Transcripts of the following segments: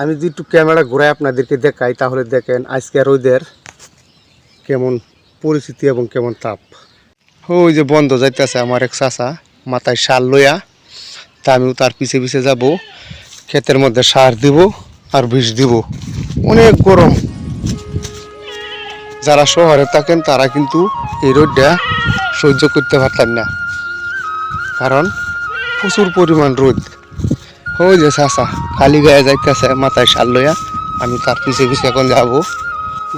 আমি যদি একটু ক্যামেরা ঘুরাই আপনাদেরকে দেখাই, তাহলে দেখেন আজকে রোদের কেমন পরিস্থিতি এবং কেমন তাপ। ওই যে বন্ধ যাইতেছে আমার এক চাষা মাথায় সার লইয়া। তা আমিও তার পিছে পিছে যাব, ক্ষেতের মধ্যে সার দিব আর বিষ দিব। অনেক গরম। যারা শহরে থাকেন, তারা কিন্তু এই রোদটা সহ্য করতে পারতেন না। কারণ প্রচুর পরিমাণ রোদ। ওই যে চাষা খালি গায়ে যাইতেছে, মাথায় সার লইয়া আমি তার পিছে পিছে এখন যাব।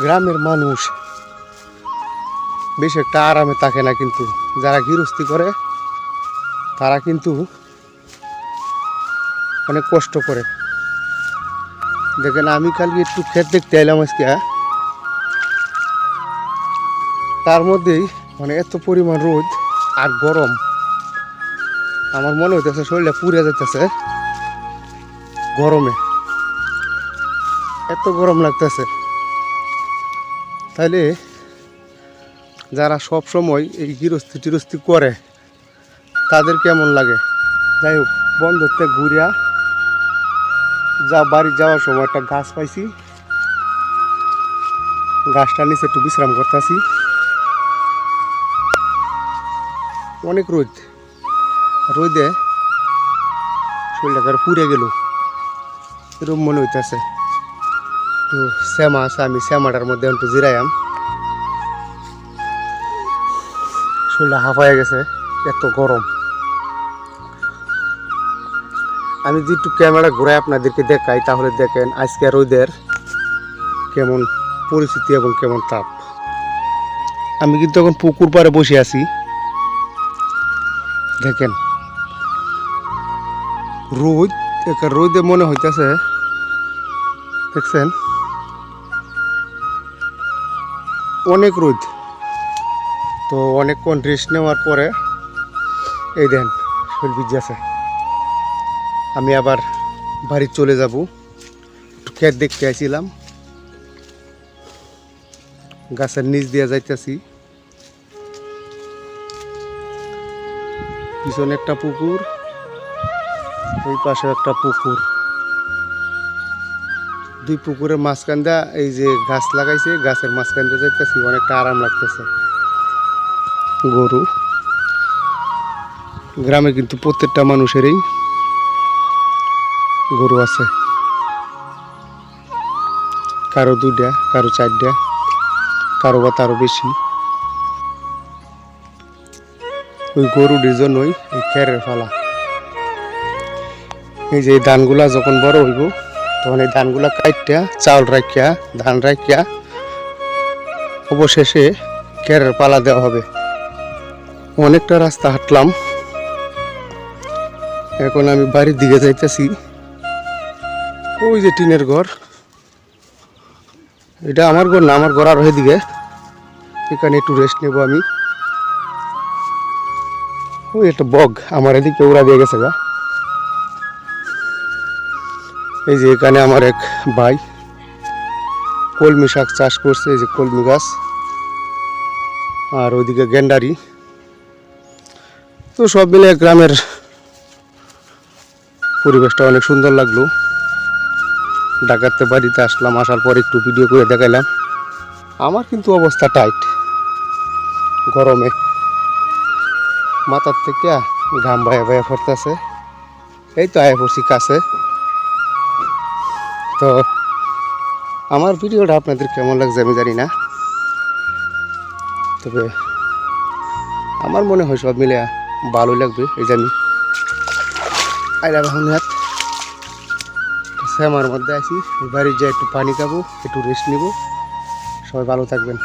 গ্রামের মানুষ বেশ একটা আরামে থাকে না কিন্তু, যারা গৃহস্থী করে, তারা কিন্তু অনেক কষ্ট করে। দেখেন, আমি কালকে একটু ক্ষেত দেখতে এলাম আজকে। তার মধ্যেই মানে এত পরিমাণ রোদ আর গরম। আমার মনে হইতেছে শরীরটা পুড়ে যাইতেছে। গরমে। এত গরম লাগতেছে। তাহলে যারা সব সময় এই গৃহস্থী টিরস্তি করে, তাদের কেমন লাগে? যাই হোক বন্ধতে ঘুরিয়া যা বাড়ি যাওয়ার সময় একটা গাছ পাইছি। গাছটা নিচে একটু বিশ্রাম করতেছি। অনেক রোদ। রোদে শরীরটা পুড়ে গেল। এরকম মনে হইতেছে। তো শ্যামা আছে, আমি শ্যামাটার মধ্যে একটু জিরাইয়াম। শরীরটা হাফ হয়ে গেছে, এত গরম। আমি যদি একটু ক্যামেরা ঘুরাই আপনাদেরকে দেখাই, তাহলে দেখেন আজকে রোদের কেমন পরিস্থিতি এবং কেমন তাপ। আমি কিন্তু এখন পুকুর পাড়ে বসে আছি। দেখেন, রোদ রোদে মনে হইতেছে দেখছেন? অনেক রোদ। তো অনেকক্ষণ রেস্ট নেওয়ার পরে, এই দেন, শরীর ভিজে আছে। আমি আবার বাড়ি চলে যাব। একটু ক্ষেত দেখতে আসছিলাম গাছের নিচ দিয়ে যাইতেছি। পিছনে একটা পুকুর, ওই পাশে একটা পুকুর। দুই পুকুরের মাঝখান দিয়া এই যে গাছ লাগাইছে, গাছের মাঝখান দিয়ে যাইতেছি, অনেকটা আরাম লাগতেছে। গরু। গ্রামে কিন্তু প্রত্যেকটা মানুষেরই গরু আছে। কারও দুইটা, কারও চারটা, কারও বা তারও বেশি। ওই গরুটির জন্যই এই খেরের ফালা। এই যে ধানগুলা যখন বড় হইব তখন এই ধানগুলা কাইটা চাউল রাখিয়া ধান রাখিয়া অবশেষে খেরের পালা দেওয়া হবে। অনেকটা রাস্তা হাঁটলাম। এখন আমি বাড়ির দিকে যাইতেছি। ওই যে টিনের ঘর। এটা আমার ঘর না, আমার ঘর আর দিকে এখানে একটু রেস্ট নেব আমি। ওই একটা বগ, আমার এদিকে উড়া দিয়ে গেছে গা। এই যে এখানে আমার এক ভাই কলমি শাক চাষ করছে, এই যে কলমি গাছ। আর ওইদিকে গেন্ডারি। তো সব মিলে গ্রামের পরিবেশটা অনেক সুন্দর লাগল। ডাকাতে বাড়িতে আসলাম, আসার পর একটু ভিডিও করে দেখাইলাম। আমার কিন্তু অবস্থা টাইট গরমে মাথার থেকে ঘাম বায়া বায়া পড়তেছে। এই তো আয়া পড়ছি কাছে। তো আমার ভিডিওটা আপনাদের কেমন লাগছে আমি জানি না। তবে আমার মনে হয় সব মিলে ভালোই লাগবে, এই যে আমি এখন সে শ্যামার মধ্যে আছি বাড়ির যাই একটু পানি খাব, একটু রেস্ট নিব। সবাই ভালো থাকবেন।